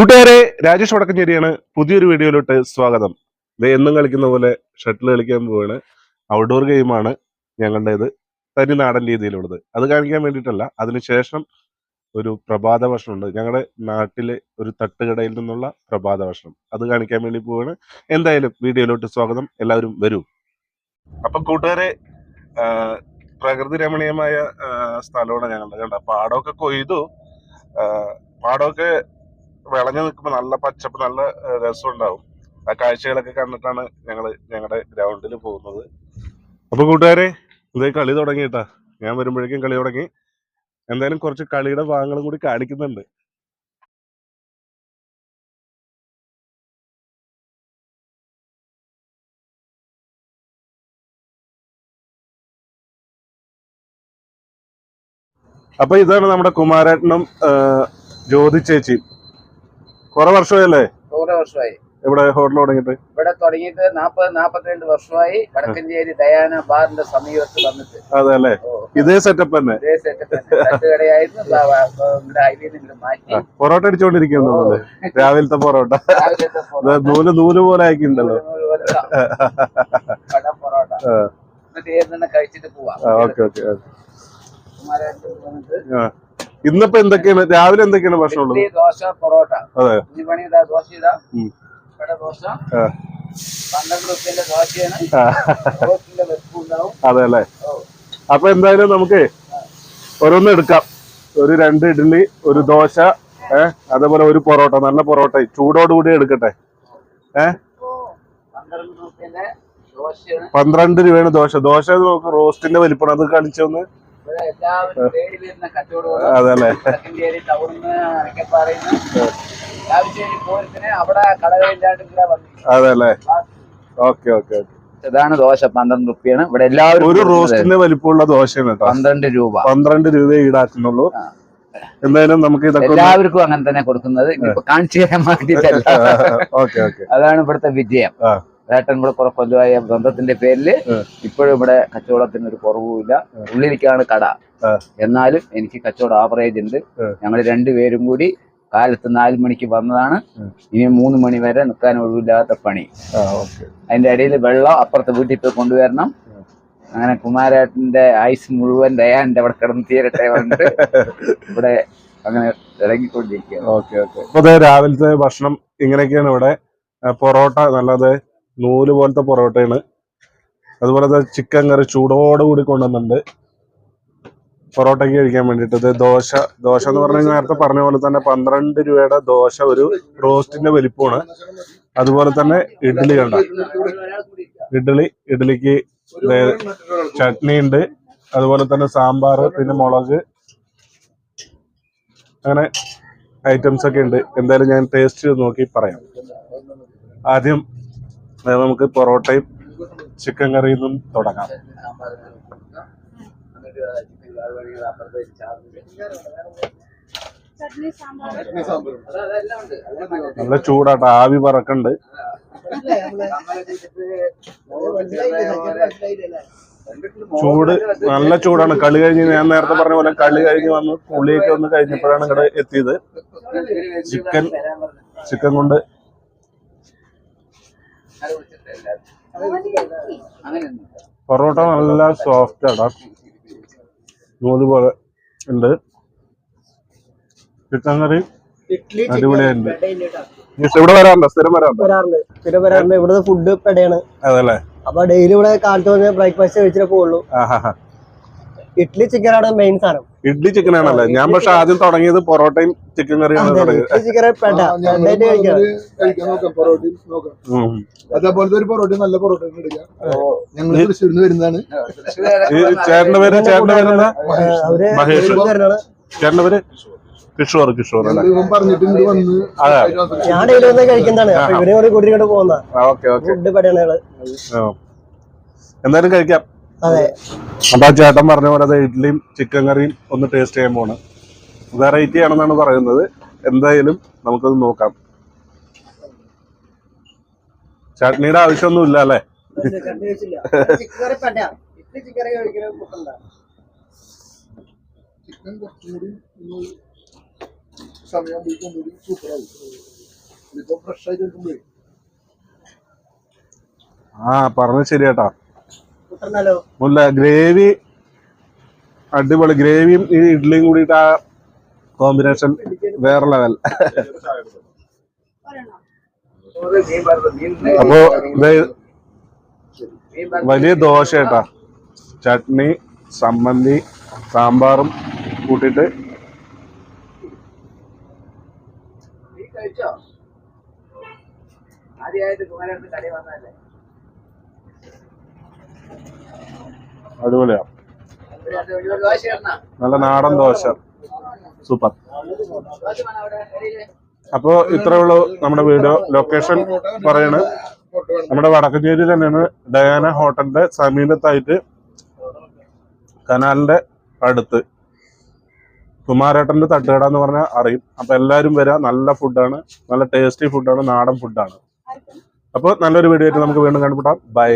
കൂട്ടുകാരെ രാജേഷ് വടക്കഞ്ചേരിയാണ് പുതിയൊരു വീഡിയോയിലോട്ട് സ്വാഗതം. ഇത് എന്നും കളിക്കുന്ന പോലെ ഷട്ടിൽ കളിക്കാൻ പോവാണ്. ഔട്ട്ഡോർ ഗെയിമാണ് ഞങ്ങളുടേത്. തനി നാടൻ രീതിയിലുള്ളത്. അത് കാണിക്കാൻ വേണ്ടിയിട്ടല്ല അതിനുശേഷം ഒരു പ്രഭാത ഭക്ഷണമുണ്ട്. ഞങ്ങളുടെ നാട്ടിലെ ഒരു തട്ടുകടയിൽ നിന്നുള്ള പ്രഭാത ഭക്ഷണം. അത് കാണിക്കാൻ വേണ്ടി പോവാണ്. എന്തായാലും വീഡിയോയിലോട്ട് സ്വാഗതം. എല്ലാവരും വരൂ. അപ്പൊ കൂട്ടുകാരെ പ്രകൃതി രമണീയമായ സ്ഥലമാണ് ഞങ്ങളുടെ കണ്ട? പാടമൊക്കെ കൊയ്തു. പാടമൊക്കെ വിളഞ്ഞു നിൽക്കുമ്പോൾ നല്ല പച്ചപ്പ് നല്ല രസം ഉണ്ടാവും ആ കാഴ്ചകളൊക്കെ കണ്ടിട്ടാണ് ഞങ്ങൾ ഞങ്ങളുടെ ഗ്രൗണ്ടിൽ പോകുന്നത്. അപ്പൊ കൂട്ടുകാരെ ഇതേ കളി തുടങ്ങിയിട്ടാ. ഞാൻ വരുമ്പോഴേക്കും കളി തുടങ്ങി. എന്തായാലും കുറച്ച് കളിയുടെ ഭാഗങ്ങളും കൂടി കാണിക്കുന്നുണ്ട്. അപ്പൊ ഇതാണ് നമ്മുടെ കുമാരേട്ടനും ജ്യോതി ചേച്ചിയും. കുറെ വർഷമായല്ലേ? കുറെ വർഷമായി. ഇവിടെ ഹോട്ടൽ തുടങ്ങിയിട്ട്? ഇവിടെ തുടങ്ങിയിട്ട് നാപ്പത് നാപ്പത്തിരണ്ട് വർഷമായി വടക്കഞ്ചേരി ദയാന ബാറിന്റെ സമീപത്ത് വന്നിട്ട്. അതെ അല്ലേ ഇതേ സെറ്റപ്പ് തന്നെ. ഇതേ സെറ്റപ്പ് തട്ടുകടയായിരുന്നു. ബ- ബ- ബ- ഇവിടെ ഹൈവേയിൽ നിന്ന് മാറ്റി. പൊറോട്ട അടിച്ചോണ്ടിരിക്കുന്നു രാവിലത്തെ പൊറോട്ട. നൂൽ നൂൽ പോലെ ആക്കിണ്ടല്ലോ പൊറോട്ട. എന്നിട്ട് കഴിച്ചിട്ട് പോവാം. ഓക്കെ ഓക്കെ ഇന്നിപ്പോ എന്തൊക്കെയാണ്? രാവിലെ എന്തൊക്കെയാണ് ഭക്ഷണം ഉള്ളത് ദോശ പൊറോട്ട. അതെ. ദോശ ഇതാ. ദോശ. ആ. പന്ത്രണ്ട് റുപ്യന്റെ ദോശയാണ്. അതെ അല്ലേ. അപ്പൊ എന്തായാലും നമുക്ക് ഓരോന്ന് എടുക്കാം. ഒരു രണ്ട് ഇഡ്ഡലി ഒരു ദോശ ഏഹ് അതേപോലെ ഒരു പൊറോട്ട നല്ല പൊറോട്ട. ചൂടോടുകൂടി എടുക്കട്ടെ. ഏഹ് പന്ത്രണ്ട് രൂപയാണ് ദോശ. ദോശ നോക്ക് റോസ്റ്റിന്റെ വലിപ്പം അത് കാണിച്ചൊന്ന് ഇവിടെ എല്ലാവരും തേടി വരുന്ന കച്ചവടം അതെ അല്ലേ വടക്കഞ്ചേരി ടൗണിന്ന് അനക്കപ്പാറയിന്ന് രാവിശ്ശേരി പൂരത്തിന് അവിടെ കടകളില്ലാണ്ട് ഇവിടെ വന്നു അതെ അല്ലേ ഓക്കെ ഓക്കെ ഓക്കെ. ഇതാണ് ദോശ പന്ത്രണ്ട് റുപ്യാണ് ഇവിടെ എല്ലാവരും ഒരു റോസ്റ്റിന്റെ വലിപ്പമുള്ള ദോശയാണ് പന്ത്രണ്ട് രൂപ. പന്ത്രണ്ട് രൂപ ഈടാക്കുന്നുള്ളൂ. എന്തായാലും നമുക്ക് ഇതൊക്കെ എല്ലാവർക്കും അങ്ങനെ തന്നെ കൊടുക്കുന്നത്. ഇനിയിപ്പോ കാണിച്ചു തരാൻ വേണ്ടിട്ടല്ല ഓക്കെ ഓക്കെ. അതാണ് ഇവിടുത്തെ വിജയം. ആ. ഏട്ടൻ ഇവിടെ കുറെ കൊല്ലമായ ബന്ധത്തിന്റെ പേരിൽ ആ. ഇപ്പോഴും ഇവിടെ കച്ചവടത്തിന് ഒരു കുറവുമില്ല ഉള്ളിലേക്കാണ് കട. എന്നാലും എനിക്ക് കച്ചവടം ആവറേജ് ഉണ്ട്. ഞങ്ങൾ രണ്ടുപേരും കൂടി കാലത്ത് നാല് മണിക്ക് വന്നതാണ്. ഇനി മൂന്ന് മണി വരെ നിൽക്കാൻ ഒഴിവില്ലാത്ത പണി. അതിന്റെ ഇടയിൽ വെള്ളം അപ്പുറത്തെ വീട്ടിൽ പോയി കൊണ്ടുവരണം. അങ്ങനെ കുമാരേട്ടന്റെ ആയുസ് മുഴുവൻ ദയാന്റെ അവിടെ കിടന്ന് തീരട്ടെ ഇവിടെ അങ്ങനെ ഇറങ്ങിക്കൊണ്ടിരിക്കുക ഓക്കെ ഓക്കെ. അപ്പൊ രാവിലത്തെ ഭക്ഷണം ഇങ്ങനെയൊക്കെയാണ് ഇവിടെ. പൊറോട്ട നല്ലത്. നൂൽ പോലത്തെ പൊറോട്ടയാണ്. അതുപോലെ തന്നെ ചിക്കൻ കറി ചൂടോട് കൂടി കൊണ്ടുവന്നിട്ടുണ്ട്. പൊറോട്ടയ്ക്ക് കഴിക്കാൻ വേണ്ടിയിട്ട്. ദോശ ദോശ എന്ന് പറഞ്ഞു കഴിഞ്ഞാൽ നേരത്തെ പറഞ്ഞ പോലെ തന്നെ പന്ത്രണ്ട് രൂപയുടെ ദോശ ഒരു റോസ്റ്റിന്റെ വലിപ്പമാണ്. അതുപോലെ തന്നെ ഇഡ്ഡലി ഉണ്ട് ഇഡ്ഡലി ഇഡ്ഡലിക്ക് ചട്നി ഉണ്ട്. അതുപോലെ തന്നെ സാമ്പാർ പിന്നെ മുളക്. അങ്ങനെ ഐറ്റംസ് ഒക്കെ ഉണ്ട്. എന്തായാലും ഞാൻ ടേസ്റ്റ് ചെയ്ത് നോക്കി പറയാം. ആദ്യം ഏ, നമുക്ക് പൊറോട്ടയും ചിക്കൻ കറിയിൽ നിന്നും തുടങ്ങാം. നല്ല ചൂടാട്ടോ ആവി പറക്കണ്ട്. ചൂട് നല്ല ചൂടാണ്. കളി കഴിഞ്ഞ് ഞാൻ നേരത്തെ പറഞ്ഞ പോലെ കളി കഴിഞ്ഞ് വന്ന് പുളിയൊക്കെ ഒന്ന് കഴിഞ്ഞപ്പോഴാണ് ഇവിടെ എത്തിയത്. ചിക്കൻ ചിക്കൻ കൊണ്ട് പൊറോട്ട നല്ല സോഫ്റ്റ് ആടാ. നൂൽ പോലെ ഉണ്ട്. ചിക്കൻ കറി ഇഡ്ലി അടിപൊളിയായിട്ടുണ്ട്. ഇവിടെ വരാറുണ്ടോ സ്ഥിരം വരാറുണ്ടോ. വരാറുണ്ട്. പിന്നെ വരാറുണ്ട്. ഇവിടുത്തെ ഫുഡ് പെടയാണ് അതല്ലേ? അപ്പൊ ഡെയിലി ഇവിടെ കാലത്ത് വന്ന് ബ്രേക്ക്ഫാസ്റ്റ് കഴിച്ചിട്ടേ പോവുള്ളൂ. ആഹാ ചിക്കൻ ആണ് മെയിൻ സാധനം. ഇഡ്ലി ചിക്കൻ ആണല്ലേ. ഞാൻ പക്ഷെ ആദ്യം തുടങ്ങിയത് പൊറോട്ടയും ചിക്കൻ കറിയാണ്. അതേപോലത്തെ ഒരു പൊറോട്ട നല്ല പൊറോട്ട ഞങ്ങൾ വരുന്നതാണ്. ചേട്ടന്റെ പേര് ചേട്ടന്റെ പേരെന്താ മഹേഷ്. ചേട്ടന്റെ പേര്? കിഷോർ കിഷോർ ഞാൻ ഡെയിലി വന്ന് കഴിക്കുന്നതാണ്. ഇവരെ കൂടി പോകുന്ന എന്തായാലും കഴിക്കാം. അതെ. അപ്പൊ ആ ചേട്ടൻ പറഞ്ഞ പോലെ അത് ഇഡ്ഡലിയും ചിക്കൻ കറിയും ഒന്ന് ടേസ്റ്റ് ചെയ്യാൻ പോണ്. വെറൈറ്റി ആണെന്നാണ് പറയുന്നത്. എന്തായാലും നമുക്കത് നോക്കാം. ചട്നിയുടെ ആവശ്യമൊന്നും ഇല്ല അല്ലേ? ചിക്കൻ കൂടി ഒന്ന് സമയമാകുമ്പോഴേക്കും ഒന്നുകൂടി സൂപ്പറാവും ഇതിപ്പോ ഫ്രഷ് ആയിട്ട് എടുക്കുമ്പോഴേ ആ പറഞ്ഞത് ശരിയാട്ടാ. മുല്ല ഗ്രേവി അടിപൊളി. ഗ്രേവിയും ഈ ഇഡ്ഡലിയും കൂടിയിട്ട് ആ കോമ്പിനേഷൻ വേറെ ലെവൽ. അപ്പോ വലിയ ദോശ കേട്ടാ ചട്നി സമ്മന്തി സാമ്പാറും കൂട്ടിയിട്ട് ആദ്യമായിട്ട് കുമാരത്ത് കടയിൽ വന്നതല്ലേ? അടിപൊളിയാ. നല്ല നാടൻ ദോശ. സൂപ്പർ. ദോശ വേണം അവിടെ ഇടയിൽ. അപ്പോ ഇത്രേ ഉള്ളൂ നമ്മുടെ വീഡിയോ. ലൊക്കേഷൻ പറയണ്. നമ്മുടെ വടക്കഞ്ചേരി തന്നെയാണ്. ഡയാന ഹോട്ടലിന്റെ സമീപത്തായിട്ട് കനാലിന്റെ അടുത്ത്. കുമാരേട്ടന്റെ തട്ടുകട എന്ന് പറഞ്ഞാൽ അറിയും. അപ്പൊ എല്ലാരും വരാ. നല്ല ഫുഡാണ് നല്ല ടേസ്റ്റി ഫുഡാണ് നാടൻ ഫുഡാണ് അപ്പോൾ നല്ലൊരു വീഡിയോ ആയിട്ട് നമുക്ക് വീണ്ടും കണ്ടുപിടാം ബൈ